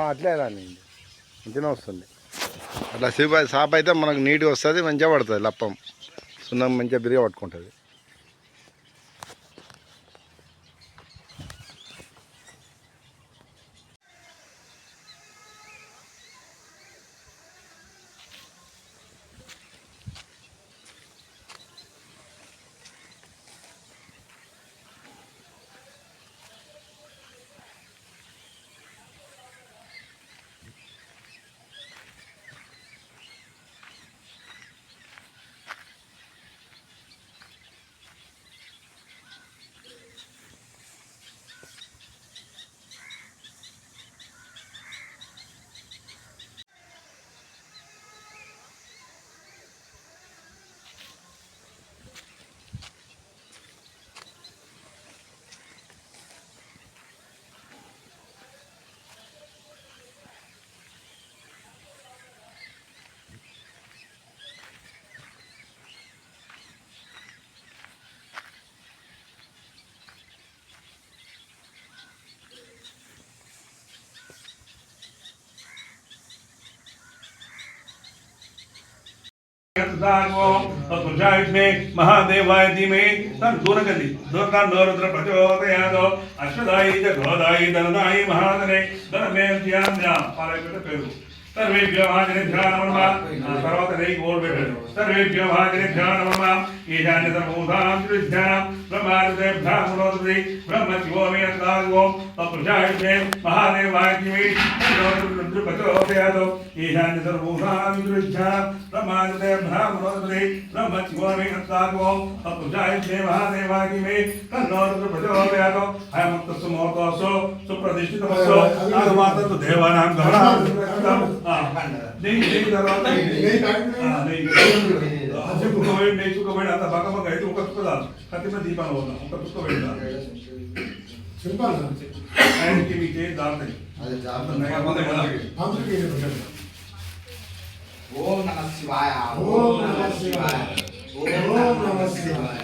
అట్లే రాని. మంచిగా వస్తుంది. అట్లా సేపు సాప్ అయితే మనకు నీట్గా వస్తుంది మంచిగా పడుతుంది లప్పం. సున్నం మంచిగా బిరిగా పట్టుకుంటుంది. కుషాయుష్మే మహాదేవాయ ధీమే. తను దూరగది దూరతాన్ దూరత్ర ప్రచోదయాదో అశ్వదాయి గోదాయి ధనదాయి మహాదనే ధనమే పాలకుడు పేరు. సర్వేభ్యో మహాజనేభ్యో నమ. తర్వాత నెయ్యి గోల్ పెట్టాడు సర్వేభ్యో మహాజనేభ్యో నమ. ఈశాన్యతమూతాం త్రిధ్యానం బ్రహ్మాదిభ్యా బ్రహ్మ శివోమే అస్లాగో మహాదేవాయ नृपचोदयादौ ईशान्य सर्वभूषां दृष्ट्या ब्रह्मादिते ब्रह्मणोदृते ब्रह्मचिवोमे हस्तागो अपुजायते महादेवागि मे तन्नो नृपचोदयादौ अयमुक्तस्तु मोहतोऽसो सुप्रतिष्ठितमसो आगमातन्तु देवानां गहणः नहीं नहीं दरवाज़ा। नहीं नहीं। नहीं नहीं हजे कुको वेड नहीं कुको वेड आता बाका बाका है तो उनका तुको दाल खाते में दीपान होना उनका तुको वेड दाल పెడతాను ఆయనకి అది ఓం నమ శివాయ ఓం నమః శివాయ. ఓం నమః శివాయ.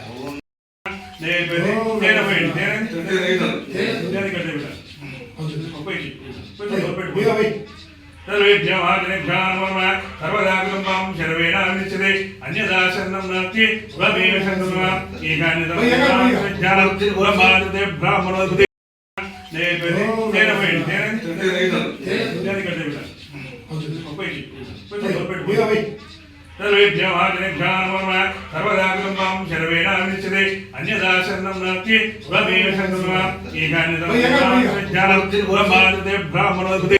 నాస్తి స్వమేవ నేను పోయి పోయి సర్వదాగంబాం శరవేణాన్నిచ్చదే అన్యదాసన్నం నాస్తి. స్వమేవ బ్రాహ్మణోదే